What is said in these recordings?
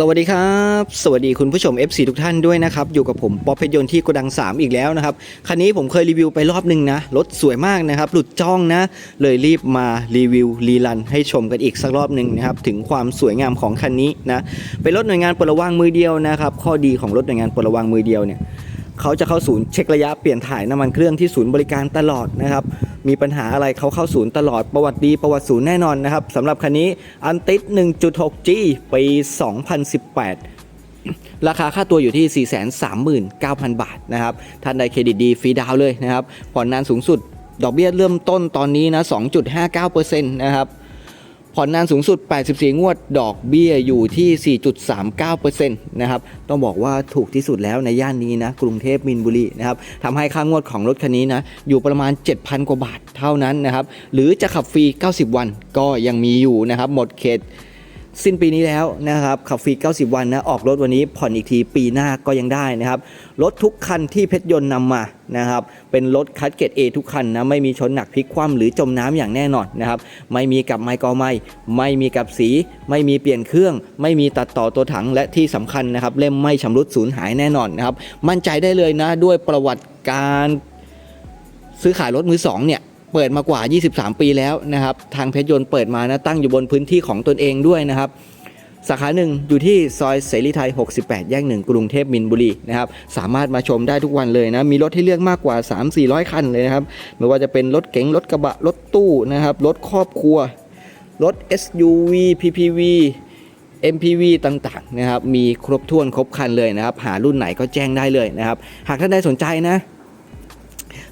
สวัสดีครับ สวัสดีคุณผู้ชม FC ทุกท่านด้วยนะครับ อยู่กับผมป๊อปเพชรยนต์ที่โกดัง 3 อีกแล้วนะครับ คันนี้ผมเคยรีวิวไปรอบหนึ่งนะ รถสวยมากนะครับ หลุดจ้องนะ เลยรีบมารีวิวรีลันให้ชมกันอีกสักรอบหนึ่งนะครับ ถึงความสวยงามของคันนี้นะ เป็นรถหน่วยงานปลดระวางมือเดียวนะครับ ข้อดีของรถหน่วยงานปลดระวางมือเดียวเนี่ย เขาจะเข้าศูนย์เช็คระยะเปลี่ยนถ่ายน้ำมันเครื่องที่ศูนย์บริการตลอดนะครับ มีปัญหาอะไรเขาเข้าศูนย์ตลอดประวัติดีประวัติศูนย์แน่นอนนะครับสำหรับคันนี้อันติด 1.6G ปี 2018 ราคาค่าตัวอยู่ที่ 439,000 บาทนะครับ ท่านใดเครดิตดีฟรีดาวเลยนะครับ ผ่อนนานสูงสุด ดอกเบี้ยเริ่มต้นตอนนี้นะ 2.59%นะครับ ผ่อนนานสูงสุด 84 งวด ดอกเบี้ยอยู่ที่ 4.39%นะครับ ต้องบอกว่าถูกที่สุดแล้วในย่านนี้นะ กรุงเทพมินบุรีนะครับทำให้ค่างวดของรถคันนี้นะ อยู่ประมาณ 7,000 กว่าบาทเท่านั้นนะครับ หรือจะขับฟรี 90 วันก็ยังมีอยู่นะครับ หมดเขต สิ้นปีนี้แล้วนะครับขับฟรี 90 วันนะออกรถวันนี้ผ่อนอีกทีปีหน้าก็ยังได้นะครับรถทุกคันที่เพชรยนต์นำมานะครับเป็นรถคัดเกรด A ทุกคันนะไม่มีชนหนักพลิกคว่ำหรือจมน้ำอย่างแน่นอนนะครับไม่มีกับไมค์กอไม้ไม่มีกับสี ไม่มีเปลี่ยนเครื่อง ไม่มีตัดต่อตัวถังและที่สำคัญนะครับเล่มไม่ชำรุดสูญหายแน่นอนนะครับมั่นใจได้เลยนะด้วยประวัติการซื้อขายรถมือสองเนี่ย เปิดมากว่า 23 ปีแล้วนะครับ ทางเพชรยนต์เปิดมานะตั้งอยู่บนพื้นที่ของตนเองด้วยนะครับ สาขาหนึ่งอยู่ที่ซอยเสรีไทย 68 แยกหนึ่งกรุงเทพมินบุรีนะครับ สามารถมาชมได้ทุกวันเลยนะ มีรถให้เลือกมากกว่า 3-400 คันเลยนะครับ ไม่ว่าจะเป็นรถเก๋ง รถกระบะ รถตู้นะครับ รถครอบครัว รถ SUV PPV MPV ต่างๆนะครับ มีครบถ้วนครบคันเลยนะครับ หารุ่นไหนก็แจ้งได้เลยนะครับ หากท่านใดสนใจนะ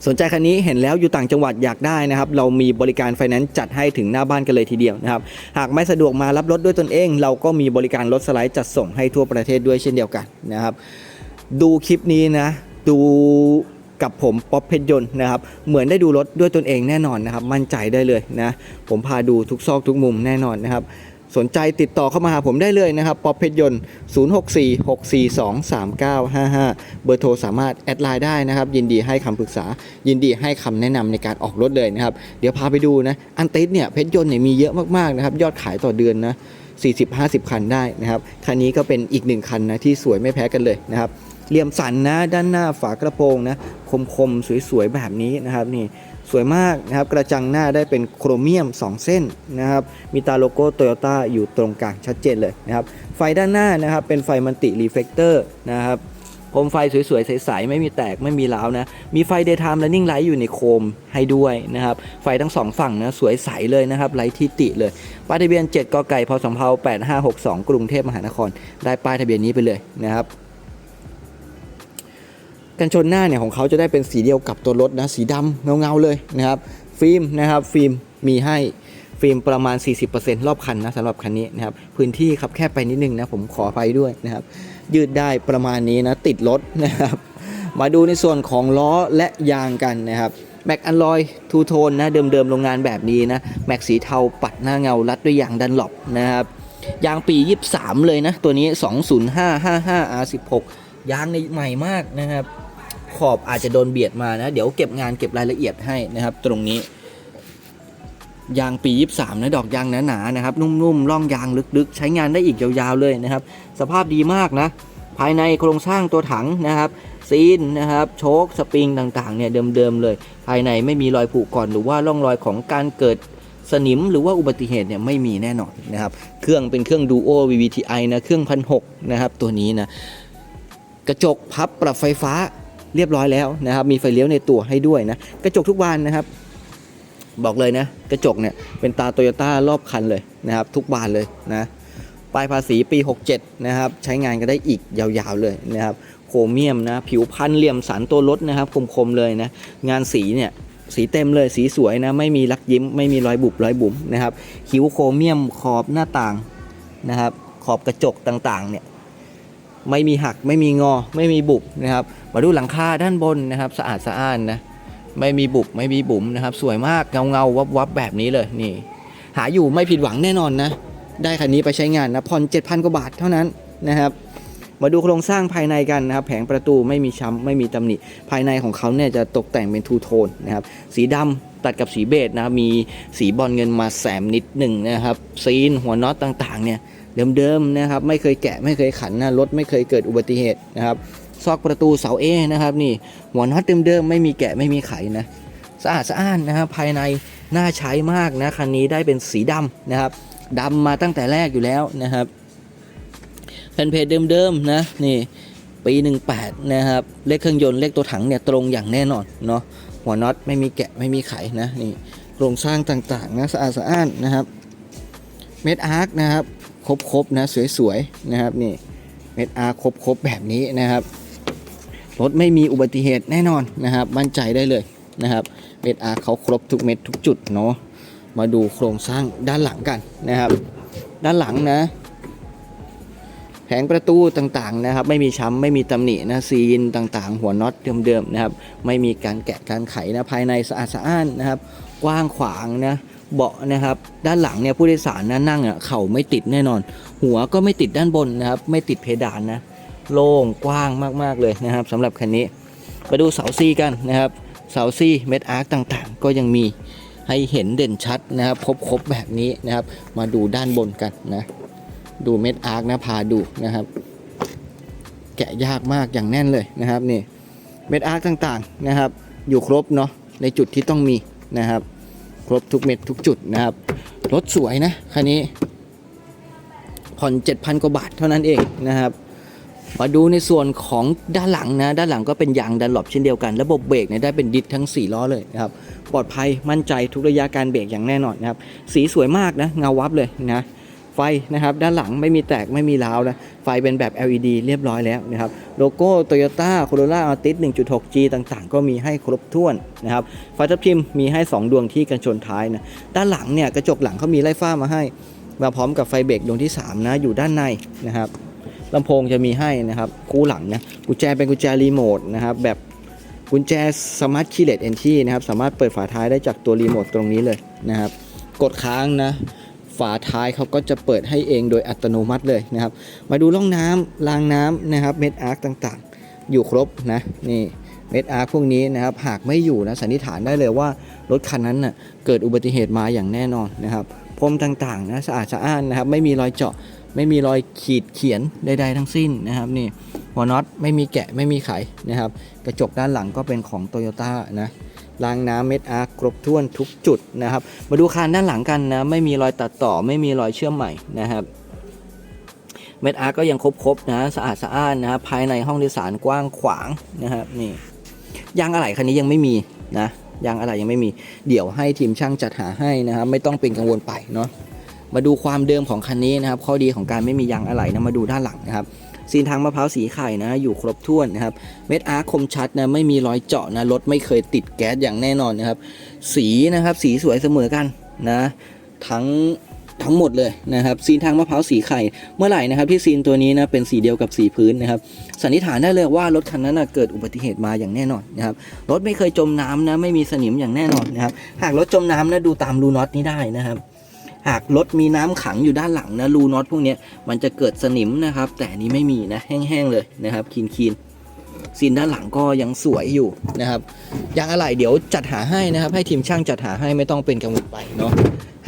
สนใจคันนี้เห็นแล้วอยู่ต่างจังหวัดอยากได้นะครับ เรามีบริการไฟแนนซ์จัดให้ถึงหน้าบ้านกันเลยทีเดียวนะครับ หากไม่สะดวกมารับรถด้วยตนเอง เราก็มีบริการรถสไลด์จัดส่งให้ทั่วประเทศด้วยเช่นเดียวกันนะครับ ดูคลิปนี้นะ ดูกับผมป๊อปเพชรยนต์นะครับ เหมือนได้ดูรถด้วยตนเองแน่นอนนะครับ มั่นใจได้เลยนะ ผมพาดูทุกซอกทุกมุมแน่นอนนะครับ สนใจติดต่อเข้ามาหาผมได้เลยนะครับป๊อปเพชรยนต์ 0646423955 เบอร์โทรสามารถแอดไลน์ได้นะครับ ยินดีให้คำปรึกษา ยินดีให้คำแนะนำในการออกรถเลยนะครับ เดี๋ยวพาไปดูนะ อันติดเนี่ยเพชรยนต์เนี่ยมีเยอะมากๆนะครับ ยอดขายต่อเดือนนะ 40-50 คันได้นะครับ คันนี้ก็เป็นอีกหนึ่งคันนะที่สวยไม่แพ้กันเลยนะครับเหลี่ยมสันนะ ด้านหน้าฝากระโปรงนะ คมๆ สวยๆ แบบนี้นะครับนี่ สวยมากนะครับกระจังหน้าได้เป็นโครเมียม 2 เส้นนะครับมีตาโลโก้โตโยต้าอยู่ตรงกลางชัดเจนเลยนะครับไฟด้านหน้านะครับเป็นไฟมันติรีเฟกเตอร์นะครับโคมไฟสวยๆ ใสๆ ไม่มีแตกไม่มีร้าวนะ มีไฟ daytime running light อยู่ในโคมให้ด้วยนะครับ ไฟทั้งสองฝั่งนะ สวยใสเลยนะครับไร้ที่ติเลย ป้ายทะเบียน 7กไก่พสำเภา8562 กรุงเทพมหานคร ได้ป้ายทะเบียนนี้ไปเลยนะครับ กันชนหน้าเนี่ยของเขาจะได้เป็นสีเดียวกับตัวรถนะสีดำเงาๆเลยนะครับฟิล์มนะครับฟิล์มมีให้ฟิล์มประมาณ 40%รอบคันนะสำหรับคันนี้นะครับพื้นที่ครับแคบไปนิดนึงนะผมขอไปด้วยนะครับยืดได้ประมาณนี้นะติดรถนะครับมาดูในส่วนของล้อและยางกันนะครับแม็กอันลอยทูโทนนะเดิมๆโรงงานแบบนี้นะแม็กสีเทาปัดหน้าเงารัดด้วยยางดันหลบนะครับยางปี 23 เลยนะ ตัวนี้ 20555 R16 ยางในใหม่มากนะครับ ขอบอาจจะโดนเบียดมานะ เดี๋ยวเก็บงานเก็บรายละเอียดให้นะครับ ตรงนี้ ยางปี 23 นะ ดอกยางหนาๆนะครับ นุ่มๆร่องยางลึกๆ ใช้งานได้อีกยาวๆเลยนะครับ สภาพดีมากนะ ภายในโครงสร้างตัวถังนะครับซีนนะครับโชคสปริงต่างๆเนี่ยเดิมๆเลย ภายในไม่มีรอยผุก่อนหรือว่าร่องรอยของการเกิดสนิมหรือว่าอุบัติเหตุเนี่ยไม่มีแน่นอนนะครับ เครื่องเป็นเครื่อง Duo VVTi นะ เครื่องพันหนะครับ ตัวนี้นะ กระจกพับปรับไฟฟ้า เรียบร้อยแล้วนะครับมีไฟเลี้ยวในตัวให้ด้วยนะกระจกทุกบานนะครับ บอกเลยนะกระจกเนี่ยเป็นตาโตโยต้ารอบคันเลยนะครับ ทุกบานเลยนะป้ายภาษีปี 67 นะครับ ใช้งานก็ได้อีกยาวๆเลยนะครับ โครเมียมนะ ผิวพันเหลี่ยมสันตัวรถนะครับ คมๆเลยนะ งานสีเนี่ย สีเต็มเลยสีสวยนะ ไม่มีรักยิ้ม ไม่มีรอยบุบรอยบุ๋มนะครับ คิ้วโครเมียมขอบหน้าต่างนะครับ ขอบกระจกต่างๆเนี่ย ไม่มีหักไม่มีงอ ไม่มีบุบนะครับ มาดูหลังคาด้านบนนะครับ สะอาดสะอ้านนะไม่มีบุบไม่มีบุ๋มนะครับ สวยมากเงาเงาวับวับแบบนี้เลยนี่ หาอยู่ไม่ผิดหวังแน่นอนนะ ได้คันนี้ไปใช้งานนะผ่อน7,000กว่าบาทเท่านั้นนะครับมาดูโครงสร้างภายในกันนะครับ แผงประตูไม่มีช้ำไม่มีตำหนิ ภายในของเขาเนี่ยจะตกแต่งเป็นทูโทนนะครับ สีดำ ตัดกับสีเบจนะครับมีสีบอลเงินมาแสมนิดหนึ่งนะครับซีนหัวน็อตต่างๆเนี่ยเดิมๆนะครับไม่เคยแกะไม่เคยขันนะรถไม่เคยเกิดอุบัติเหตุนะครับซอกประตูเสาเอนะครับนี่หัวน็อตเดิมๆไม่มีแกะไม่มีไขนะสะอาดสะอ้านนะครับภายในน่าใช้มากนะคันนี้ได้เป็นสีดำนะครับดำมาตั้งแต่แรกอยู่แล้วนะครับแผ่นเพจเดิมๆนะนี่ปี 18 นะครับ เลขเครื่องยนต์เลขตัวถังเนี่ยตรงอย่างแน่นอนเนาะ หัวน็อตไม่มีแกะไม่มีไขนะนี่โครงสร้างต่างๆนะสะอาดสะอ้านนะครับเม็ดอาร์คนะครับครบๆนะสวยๆนะครับนี่เม็ดอาร์ครบๆแบบนี้นะครับรถไม่มีอุบัติเหตุแน่นอนนะครับมั่นใจได้เลยนะครับเม็ดอาร์เขาครบทุกเม็ดทุกจุดเนาะมาดูโครงสร้างด้านหลังกันนะครับ ด้านหลังนะ แผงประตูต่างๆนะครับ ไม่มีช้ำไม่มีตำหนินะซีนต่างๆ หัวน็อตเดิมๆนะครับ ไม่มีการแกะการไขนะภายในสะอาดสะอ้านนะครับ กว้างขวางนะเบาะนะครับ ด้านหลังเนี่ยผู้โดยสารนะนั่งอะเข่าไม่ติดแน่นอน หัวก็ไม่ติดด้านบนนะครับ ไม่ติดเพดานนะโล่งกว้างมากๆเลยนะครับสำหรับคันนี้มาดูเสาซีกันนะครับเสาซีเม็ดอาร์คต่างๆ ก็ยังมีให้เห็นเด่นชัดนะครับครบๆแบบนี้นะครับ มาดูด้านบนกันนะ ดูเม็ดอาร์คนะพาดูนะครับ แกะยากมากอย่างแน่นเลยนะครับนี่เม็ดอาร์คต่างๆนะครับ อยู่ครบเนาะในจุดที่ต้องมีนะครับ ครบทุกเม็ดทุกจุดนะครับรถสวยนะคันนี้ผ่อน 7,000 กว่าบาทเท่านั้นเองนะครับมาดูในส่วนของด้านหลังนะ ด้านหลังก็เป็นยางดันหลบเช่นเดียวกัน ระบบเบรกเนี่ยได้เป็นดิสทั้ง 4 ล้อเลยนะครับ ปลอดภัยมั่นใจทุกระยะการเบรกอย่างแน่นอนนะครับ สีสวยมากนะ เงาวับเลยนะ ไฟนะครับด้านหลังไม่มีแตกไม่มีร้าวนะไฟเป็นแบบ LED เรียบร้อยแล้วนะครับโลโก้ Toyota Corolla Altis 1.6G ต่างๆ ก็มีให้ครบถ้วนนะครับไฟทับทิมมีให้ 2 ดวงที่กันชนท้ายนะด้านหลังเนี่ยกระจกหลังเขามีไล่ฟ้ามาให้ มาพร้อมกับไฟเบรกดวงที่3นะอยู่ด้านในนะครับลำโพงจะมีให้นะครับคู่หลังนะกุญแจเป็นกุญแจรีโมทนะครับแบบกุญแจสมาร์ทคีย์เลสเอนทีนะครับสามารถเปิดฝาท้ายได้จากตัวรีโมทตรงนี้เลยนะครับกดค้างนะ ฝาท้ายเขาก็จะเปิดให้เองโดยอัตโนมัติเลยนะครับ มาดูร่องน้ำรางน้ำนะครับเม็ดอาร์คต่างๆ อยู่ครบนะนี่เม็ดอาร์คพวกนี้นะครับหากไม่อยู่นะสันนิษฐานได้เลยว่ารถคันนั้นน่ะเกิดอุบัติเหตุมาอย่างแน่นอนนะครับพรมต่างๆนะสะอาดสะอ้านนะครับไม่มีรอยเจาะไม่มีรอยขีดเขียนใดๆทั้งสิ้นนะครับนี่หัวน็อตไม่มีแกะไม่มีไขนะครับกระจกด้านหลังก็เป็นของโตโยต้านะ รางน้ำเม็ดอาร์คครบถ้วนทุกจุดนะครับ มาดูคานด้านหลังกันนะ ไม่มีรอยตัดต่อไม่มีรอยเชื่อมใหม่นะครับเม็ดอาร์คก็ยังครบๆนะสะอาดสะอ้านนะครับภายในห้องโดยสารกว้างขวางนะครับนี่ยางอะไหล่คันนี้ยังไม่มีนะยางอะไหล่ยังไม่มี เดี๋ยวให้ทีมช่างจัดหาให้นะครับ ไม่ต้องเป็นกังวลไปเนาะมาดูความเดิมของคันนี้นะครับ ข้อดีของการไม่มียางอะไหล่นะมาดูด้านหลังนะครับ ซีนทางมะพร้าวสีไข่นะ อยู่ครบถ้วนนะครับ เม็ดอาร์คคมชัดนะ ไม่มีรอยเจาะนะ รถไม่เคยติดแก๊สอย่างแน่นอนนะครับ สีนะครับสีสวยเสมอกันนะ ทั้งทั้งหมดเลยนะครับซีนทางมะพร้าวสีไข่เมื่อไหร่นะครับที่ซีนตัวนี้นะเป็นสีเดียวกับสีพื้นนะครับสันนิษฐานได้เลยว่ารถคันนั้นนะเกิดอุบัติเหตุมาอย่างแน่นอนนะครับรถไม่เคยจมน้ำนะไม่มีสนิมอย่างแน่นอนนะครับหากรถจมน้ำนะดูตามรูน็อตนี้ได้นะครับ หากรถมีน้ำขังอยู่ด้านหลังนะรูน็อตพวกนี้มันจะเกิดสนิมนะครับ แต่นี้ไม่มีนะแห้งๆเลยนะครับคีนคีนๆซีนด้านหลังก็ยังสวยอยู่นะครับยางอะไหล่เดี๋ยวจัดหาให้นะครับ ให้ทีมช่างจัดหาให้ไม่ต้องเป็นกังวลไปเนาะ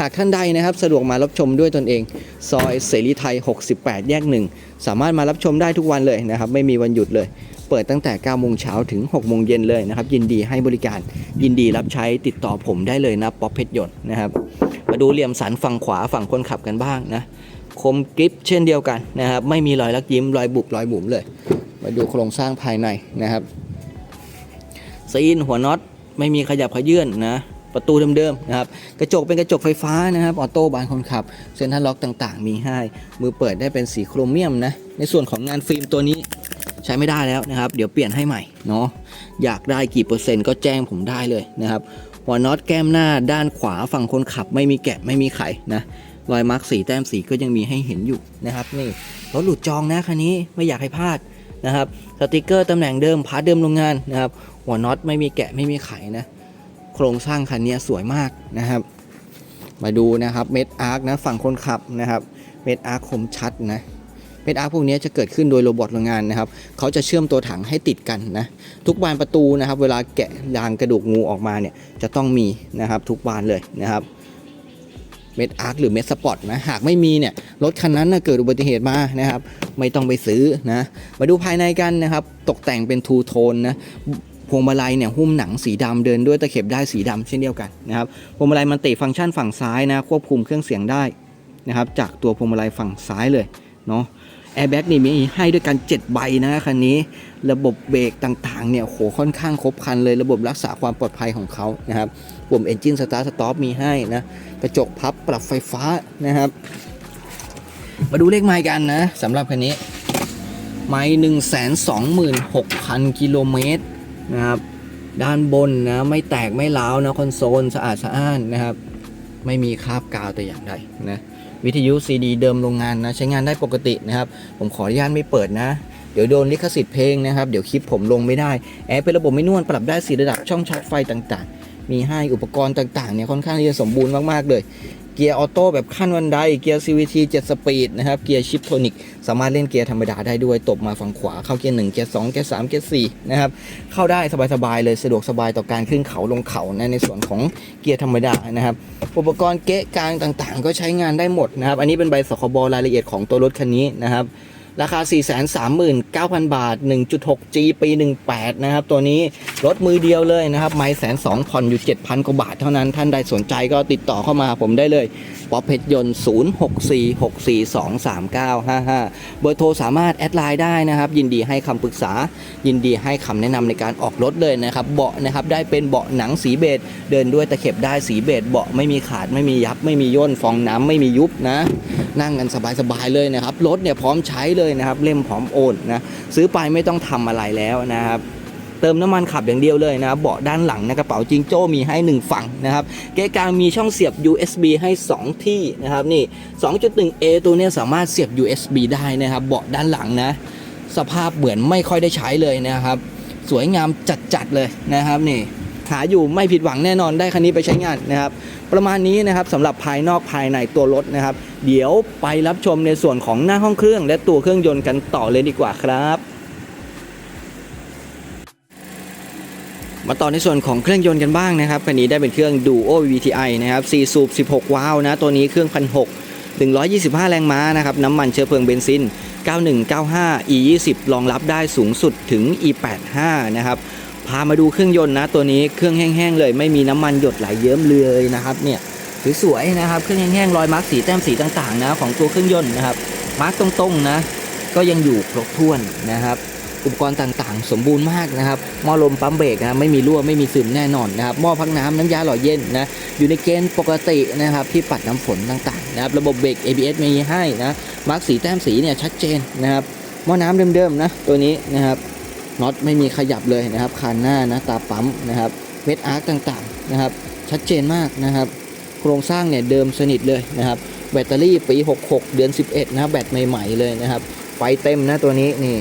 หากท่านใดนะครับ สะดวกมารับชมด้วยตนเอง ซอยเสรีไทย 68 แยกหนึ่งสามารถมารับชมได้ทุกวันเลยนะครับ ไม่มีวันหยุดเลย เปิดตั้งแต่9โมงเช้าถึง6โมงเย็นเลยนะครับ ยินดีให้บริการยินดีรับใช้ติดต่อผมได้เลยนะป๊อปเพชรยนต์นะครับ มาดูเหลี่ยมสันฝั่งขวาฝั่งคนขับกันบ้างนะคมกริปเช่นเดียวกันนะครับ ไม่มีรอยลักยิ้มรอยบุบรอยบุ๋มเลย มาดูโครงสร้างภายในนะครับซีนหัวน็อตไม่มีขยับขยื่นนะประตูเดิมๆนะครับกระจกเป็นกระจกไฟฟ้านะครับออโต้บานคนขับเซ็นทรัลล็อกต่างๆ มีให้ มือเปิดได้เป็นสีโครเมียมนะในส่วนของงานฟิล์มตัวนี้ ใช้ไม่ได้แล้วนะครับ เดี๋ยวเปลี่ยนให้ใหม่เนาะอยากได้กี่เปอร์เซ็นต์ก็แจ้งผมได้เลยนะครับหัวน็อตแก้มหน้าด้านขวาฝั่งคนขับไม่มีแกะไม่มีไขนะรอยมาร์กสีแต้มสีก็ยังมีให้เห็นอยู่นะครับนี่รถหลุดจองนะคันนี้ไม่อยากให้พลาดนะครับสติกเกอร์ตำแหน่งเดิมพาร์ทเดิมโรงงานนะครับหัวน็อตไม่มีแกะไม่มีไขนะโครงสร้างคันนี้สวยมากนะครับ มาดูนะครับเม็ดอาร์คนะฝั่งคนขับนะครับเม็ดอาร์คคมชัดนะ เม็ดอาร์พวกนี้จะเกิดขึ้นโดยโรบอทโรงงานนะครับเขาจะเชื่อมตัวถังให้ติดกันนะทุกบานประตูนะครับเวลาแกะยางกระดูกงูออกมาเนี่ยจะต้องมีนะครับทุกบานเลยนะครับเม็ดอาร์คหรือเม็ดสปอตนะหากไม่มีเนี่ยรถคันนั้นนะเกิดอุบัติเหตุมานะครับไม่ต้องไปซื้อนะมาดูภายในกันนะครับตกแต่งเป็นทูโทนนะพวงมาลัยเนี่ยหุ้มหนังสีดำเดินด้วยตะเข็บได้สีดำเช่นเดียวกันนะครับพวงมาลัยมันติฟังก์ชันฝั่งซ้ายนะควบคุมเครื่องเสียงได้นะครับจากตัวพวงมาลัยฝั่งซ้ายเลยเนาะ แอร์แบ็กนี่มีให้ด้วยกัน 7 ใบนะคันนี้ ระบบเบรกต่างๆเนี่ยโหค่อนข้างครบครันเลยระบบรักษาความปลอดภัยของเขานะครับปุ่ม Engine Start Stop มีให้นะ กระจกพับปรับไฟฟ้านะครับ มาดูเลขไมล์กันนะสำหรับคันนี้ ไมล์หนึ่งแสนสองหมื่นหกพันกิโลเมตรนะครับด้านบนนะไม่แตกไม่ร้าวนะคอนโซลสะอาดสะอ้านนะครับ ไม่มีคราบกาวแต่อย่างใดนะ วิทยุซีดีเดิมโรงงานนะใช้งานได้ปกตินะครับผมขออนุญาตไม่เปิดนะ เดี๋ยวโดนลิขสิทธิ์เพลงนะครับเดี๋ยวคลิปผมลงไม่ได้แอร์เป็นระบบไม่นวลปรับได้สีระดับช่องชาร์จไฟต่างๆ มีให้อุปกรณ์ต่างๆเนี่ยค่อนข้างที่จะสมบูรณ์มากๆเลย เกียร์ออโต้แบบขั้นวันไดเกียร์ CVT 7 สปีดนะครับ เกียร์ชิปโทนิกสามารถเล่นเกียร์ธรรมดาได้ด้วย ตบมาฝั่งขวา เข้าเกียร์1เกียร์2เกียร์3เกียร์4นะครับ เข้าได้สบายๆเลย สะดวกสบายต่อการขึ้นเขาลงเขานะในส่วนของเกียร์ธรรมดานะครับ อุปกรณ์เกะกลางต่างๆ ก็ใช้งานได้หมดนะครับ อันนี้เป็นใบสคบรายละเอียดของตัวรถคันนี้นะครับ ราคา 439,000 บาท 1.6G ปี 18 นะครับ ตัวนี้รถมือเดียวเลยนะครับ ไม่แสนสองผ่อนอยู่ 7,000 กว่าบาทเท่านั้น ท่านใดสนใจก็ติดต่อเข้ามาผมได้เลยป๊อปเพชรยนต์ 0646423955 เบอร์โทรสามารถแอดไลน์ได้นะครับ ยินดีให้คำปรึกษา ยินดีให้คำแนะนำในการออกรถเลยนะครับ เบาะนะครับได้เป็นเบาะหนังสีเบจเดินด้วยตะเข็บได้สีเบจเบาะไม่มีขาดไม่มียับไม่มีย่นฟองน้ำไม่มียุบนะ นั่งกันสบายๆเลยนะครับรถเนี่ยพร้อมใช้เลยยนะครับเล่มพร้อมโอนนะซื้อไปไม่ต้องทำอะไรแล้วนะครับเติมน้ำมันขับอย่างเดียวเลยนะครับเบาะด้านหลังนะกระเป๋าจิงโจ้มีให้ 1 ฝั่งนะครับเกกลางมีช่องเสียบ USB ให้ 2 ที่นะครับนี่ 2.1A ตัวนี้สามารถเสียบ USB ได้นะครับเบาะด้านหลังนะสภาพเหมือนไม่ค่อยได้ใช้เลยนะครับ สวยงามจัดๆเลยนะครับนี่ หาอยู่ไม่ผิดหวังแน่นอนได้คันนี้ไปใช้งานนะครับ ประมาณนี้นะครับสำหรับภายนอกภายในตัวรถนะครับ เดี๋ยวไปรับชมในส่วนของหน้าห้องเครื่อง และตัวเครื่องยนต์กันต่อเลยดีกว่าครับมาต่อในส่วนของเครื่องยนต์กันบ้างนะครับคันนี้ได้เป็นเครื่อง Duo VTI นะครับ4สูบ 16 วาล์วนะ ตัวนี้เครื่อง1,600 125 แรงม้านะครับ น้ำมันเชื้อเพลิงเบนซิน 9195 E20 รองรับได้สูงสุดถึง E85 นะครับ พามาดูเครื่องยนต์นะ ตัวนี้เครื่องแห้งๆเลย ไม่มีน้ำมันหยดไหลเยิ้มเลยนะครับเนี่ยสวยๆนะครับเครื่องแห้งๆรอยมาร์กสีแต้มสีต่างๆนะของตัวเครื่องยนต์นะครับมาร์กตรงๆนะก็ยังอยู่ครบถ้วนนะครับอุปกรณ์ต่างๆ สมบูรณ์มากนะครับหม้อลมปั๊มเบรกนะไม่มีรั่วไม่มีซึมแน่นอนนะครับหม้อพักน้ำน้ำยาหล่อเย็นนะอยู่ในเกณฑ์ปกตินะครับที่ปัดน้ำฝนต่างๆนะครับระบบเบรก ABS มีให้นะมาร์กสีแต้มสีเนี่ยชัดเจนนะครับหม้อน้ำเดิมๆนะตัวนี้นะครับ น็อตไม่มีขยับเลยนะครับคานหน้านะตาปั๊มนะครับเม็ดอาร์คต่างๆนะครับชัดเจนมากนะครับ โครงสร้างเนี่ยเดิมสนิทเลยนะครับแบตเตอรี่ปี 66 เดือน 11 นะแบตใหม่ๆเลยนะครับไฟเต็มนะตัวนี้นี่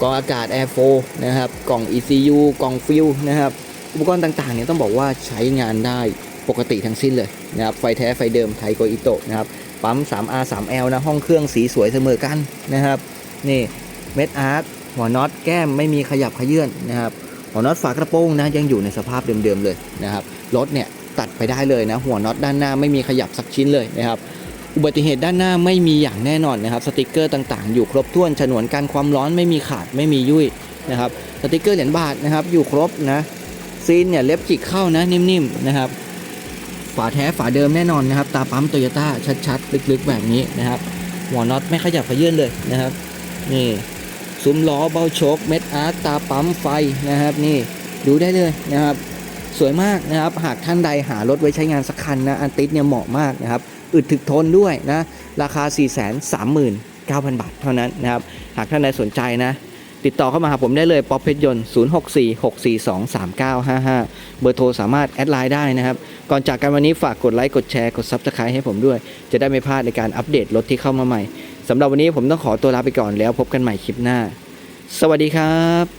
กล่องอากาศ Air 4นะครับกล่อง ECU กล่องฟิลนะครับอุปกรณ์ต่างๆเนี่ยต้องบอกว่าใช้งานได้ปกติทั้งสิ้นเลยนะครับไฟแท้ไฟเดิมไทโกอิโตะนะครับปั๊ม 3R 3L นะห้องเครื่องสีสวยเสมอกันนะครับนี่เม็ดอาร์ต หัวน็อตแก้มไม่มีขยับขยื่นนะครับ หัวน็อตฝากระโปรงนะยังอยู่ในสภาพเดิมๆเลยนะครับรถเนี่ยตัดไปได้เลยนะ หัวน็อตด้านหน้าไม่มีขยับสักชิ้นเลยนะครับอุบัติเหตุด้านหน้าไม่มีอย่างแน่นอนนะครับสติกเกอร์ต่างๆ อยู่ครบถ้วนฉนวนกันความร้อนไม่มีขาดไม่มียุ่ยนะครับสติกเกอร์เหรียญบาทนะครับอยู่ครบนะซีนเนี่ยเล็บจิกเข้านะนิ่มๆนะครับฝาแท้ฝาเดิมแน่นอนนะครับตาปั๊มโตโยต้าชัดๆ ลึกๆ แบบนี้นะครับหัวน็อตไม่ขยับขยื่นเลยนะครับนี่ ซุ้มล้อเบาโชคเม็ดอาร์ตตาปั๊มไฟนะครับ นี่ดูได้เลยนะครับ สวยมากนะครับ หากท่านใดหารถไว้ใช้งานสักคันนะอันติสเนี่ยเหมาะมากนะครับ อึดถึกทนด้วยนะ ราคา 439,000 บาทเท่านั้นนะครับ หากท่านใดสนใจนะ ติดต่อเข้ามาหาผมได้เลยป๊อปเพชรยนต์ 0646423955 เบอร์โทรสามารถแอดไลน์ได้นะครับ ก่อนจากกันวันนี้ฝากกดไลค์ กดแชร์ กด Subscribe ให้ผมด้วย จะได้ไม่พลาดในการอัปเดตรถที่เข้ามาใหม่ สำหรับวันนี้ผมต้องขอตัวลาไปก่อนแล้วพบกันใหม่คลิปหน้า สวัสดีครับ